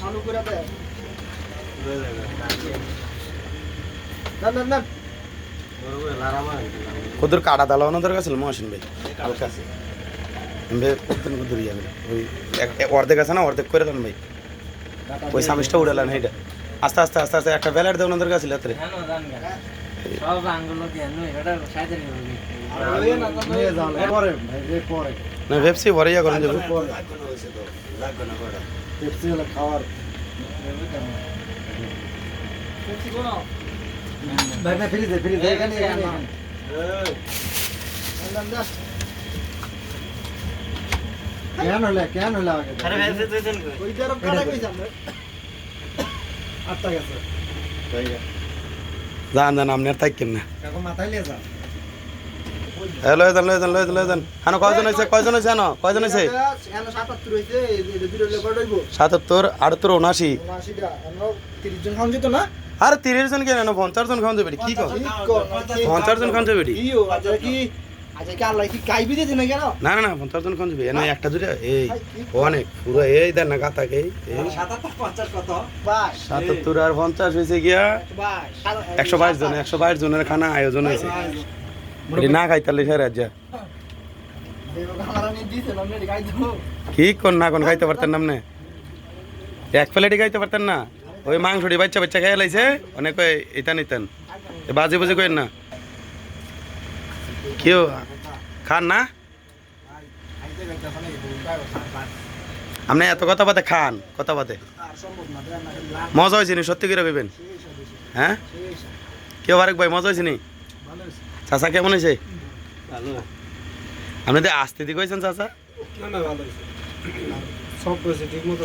চালু করে দেয় কুদুর কাটা দালা ওনাদের কাছে মহাসিন ভাই। হালকা করতেন কুদুর ইয়া ওই অর্ধেক আছে না, অর্ধেক করে দেন ভাই। ওই সামিসটা উড়ালেন, এইটা। আস্তে আস্তে আস্তে আস্তে, একটা বেলার দেয় ওনাদের কাছে রাত্রে ভাই না ভেবছি ভরে ইয়া করেন যাবে পেপসি হলে খাওয়ার ভাই ভাই ফ্রিজে ফ্রিজে এখানে এখানে এখানে। যান যান কেন হলে কেন হলে আগে ওই তরফ কাটা কইছ আমরা আটটা গেছে। যান যান আপনি আর থাকেন না। কয়জন কয়জন কয়জন জন আর তিরিশ জন কেন পঞ্চাশ জন খাওয়া যাবে কো পঞ্চাশ জন খাওয়া যাবে দিতে না না পঞ্চাশ জন যাবে? একটা দুটা এই অনেক পুরো এই দেন না গাতাকে এই সাতাত্তর আর পঞ্চাশ হয়েছে গিয়া একশো বাইশ জন একশো বাইশ জনের খানা আয়োজন হয়েছে। না খাই তাহলে সে রাজ্যা। কি কোন না কোন খাইতে পারতেন না? আপনি এক প্লেটই খাইতে পারতেন না? ওই মাংসটি বাচ্চা বাচ্চা খেয়ে লাইছে অনেক নিতেন। এ বাজে বাজে কইন না। কেউ খান না? আপনি এত কথা বাদে খান কথা বাদে। মজা হয়েছে নি? সত্যি করে কইবেন। হ্যাঁ? কেউ আরেক ভাই মজা হয়েছে নি? চাচা কেমন হয়েছে? আপনি তো আসতে দি কইছেন চাচা। সব ঠিক মতো